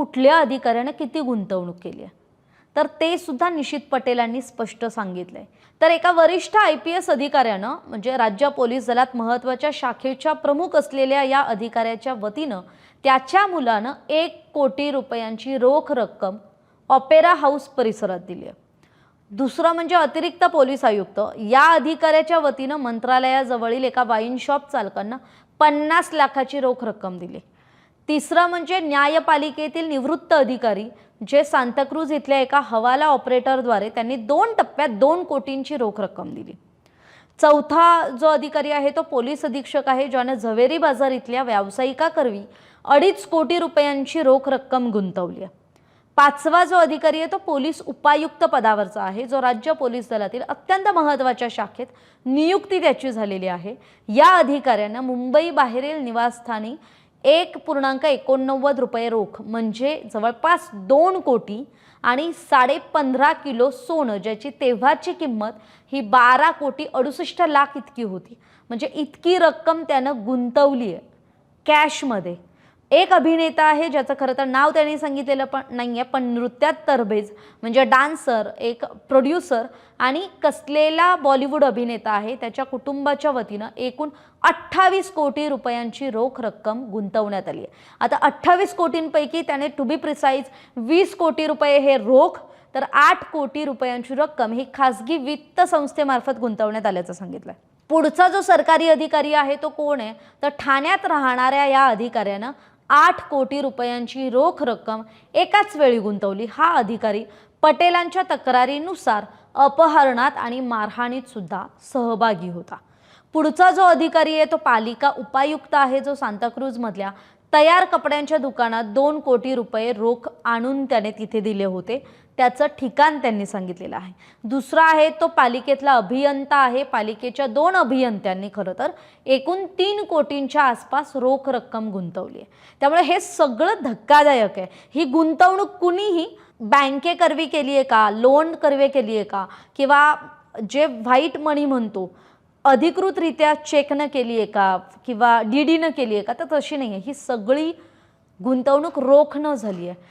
कुठल्या अधिकाऱ्यानं किती गुंतवणूक केली आहे? तर ते सुद्धा निशित पटेलांनी स्पष्ट सांगितलंय. तर एका वरिष्ठ आय पी एस अधिकाऱ्यानं म्हणजे राज्य पोलीस दलात महत्त्वाच्या शाखेच्या प्रमुख असलेल्या या अधिकाऱ्याच्या वतीनं त्याच्या मुलानं एक कोटी रुपयांची रोख रक्कम ऑपेरा हाऊस परिसरात दिली आहे. दुसरं म्हणजे अतिरिक्त पोलीस आयुक्त. या अधिकाऱ्याच्या वतीनं मंत्रालयाजवळील एका वाईन शॉप चालकांना पन्नास लाखाची रोख रक्कम दिली तिसरं म्हणजे न्यायपालिकेतील निवृत्त अधिकारी जे सांताक्रूज इथल्या एका हवाला ऑपरेटरद्वारे त्यांनी दोन टप्प्यात दोन कोटींची रोख रक्कम दिली. चौथा जो अधिकारी आहे तो पोलीस अधीक्षक आहे ज्यानं झवेरी बाजार इथल्या व्यावसायिकाकरवी अडीच कोटी रुपयांची रोख रक्कम गुंतवली आहे. पाचवा जो अधिकारी आहे तो पोलीस उपायुक्त पदावरचा आहे जो राज्य पोलीस दलातील अत्यंत महत्त्वाच्या शाखेत नियुक्ती त्याची झालेली आहे. या अधिकाऱ्यानं मुंबई बाहेरील निवासस्थानी एक पूर्णांक एकोणनव्वद रुपये रोख म्हणजे जवळपास दोन कोटी आणि साडे पंधरा किलो सोनं ज्याची तेव्हाची किंमत ही बारा कोटी अडुसष्ट लाख इतकी होती. म्हणजे इतकी रक्कम त्यानं गुंतवली आहे कॅशमध्ये. एक अभिनेता आहे ज्याचं खरं तर नाव त्यांनी सांगितलेलं पण नाही आहे पण नृत्यात तरबेज म्हणजे डान्सर एक प्रोड्युसर आणि कसलेला बॉलिवूड अभिनेता आहे त्याच्या कुटुंबाच्या वतीनं एकूण अठ्ठावीस कोटी रुपयांची रोख रक्कम गुंतवण्यात आली आहे. आता अठ्ठावीस कोटींपैकी त्याने टू बी प्रिसाईज वीस कोटी रुपये हे रोख तर आठ कोटी रुपयांची रक्कम ही खासगी वित्त संस्थेमार्फत गुंतवण्यात आल्याचं सांगितलं पुढचा जो सरकारी अधिकारी आहे तो कोण आहे? तर ठाण्यात राहणाऱ्या या अधिकाऱ्यानं आठ कोटी रुपयांची रोख रक्कम एकाच वेळी गुंतवली. हा अधिकारी पटेलांच्या तक्रारीनुसार अपहरणात आणि मारहाणीत सुद्धा सहभागी होता. पुढचा जो अधिकारी आहे तो पालिका उपायुक्त आहे जो सांताक्रूजमधल्या तयार कपड्यांच्या दुकानात दोन कोटी रुपये रोख आणून त्याने तिथे दिले होते. त्याचं ठिकाण त्यांनी सांगितलेलं आहे. दुसरा आहे तो पालिकेतला अभियंता आहे. पालिकेच्या दोन अभियंत्यांनी खरं तर एकूण तीन कोटींच्या आसपास रोख रक्कम गुंतवली आहे. त्यामुळे हे सगळं धक्कादायक आहे. ही गुंतवणूक कुणीही बँकेकरवी केली आहे का? लोन करवे केली आहे का? किंवा जे व्हाईट मनी म्हणतो अधिकृतरित्या चेकनं केली आहे का? किंवा डी डीनं केली आहे का? तर तशी नाही आहे ही सगळी गुंतवणूक रोख न झाली आहे